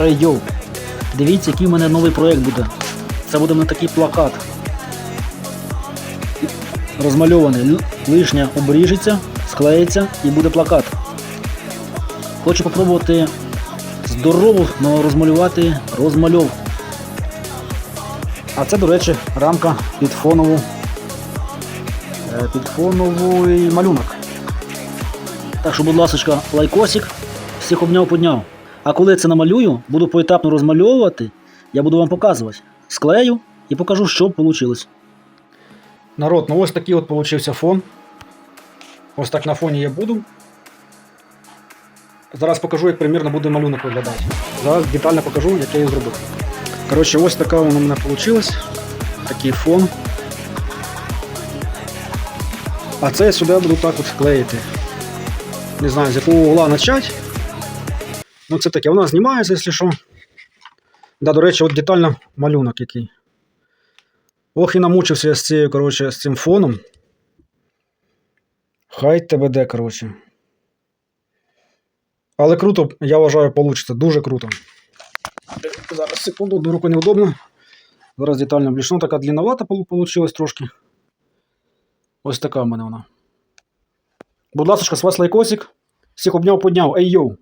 Ей йоу, дивіться, який в мене новий проєкт буде. Це буде на такий плакат. Розмальований. Лишня обріжеться, склеїться і буде плакат. Хочу попробувати здорово но розмалювати розмальовку. А це, до речі, рамка під фонову. е, Під фоновий малюнок. Так що, будь ласка, лайкосик, всіх обняв подняв. А коли це намалюю, буду поетапно розмальовувати, я буду вам показувати. Склею і покажу, що вийшло. Народ, ну ось такий от получився фон. Ось так на фоні я буду. Зараз покажу, як примірно буде малюнок виглядати. Зараз детально покажу, як я її зробив. Коротше, ось така вона в мене вийшла. Такий фон. А це я сюди буду так от клеїти. Не знаю, з якого угла почати. Ну, це таке, вона знімається, якщо що. Да, до речі, от детально малюнок який. Ох, і намучився я з цією, коротше, з цим фоном. Хай тебе де, коротше. Але круто, я вважаю, вийде. Дуже круто. Зараз, секунду, одну руку неудобно. Зараз детально блішну, така длинновата вийшла трошки. Ось така в мене вона. Будь ласка, з вас лайкосик. Всіх обняв, подняв. Ей йоу!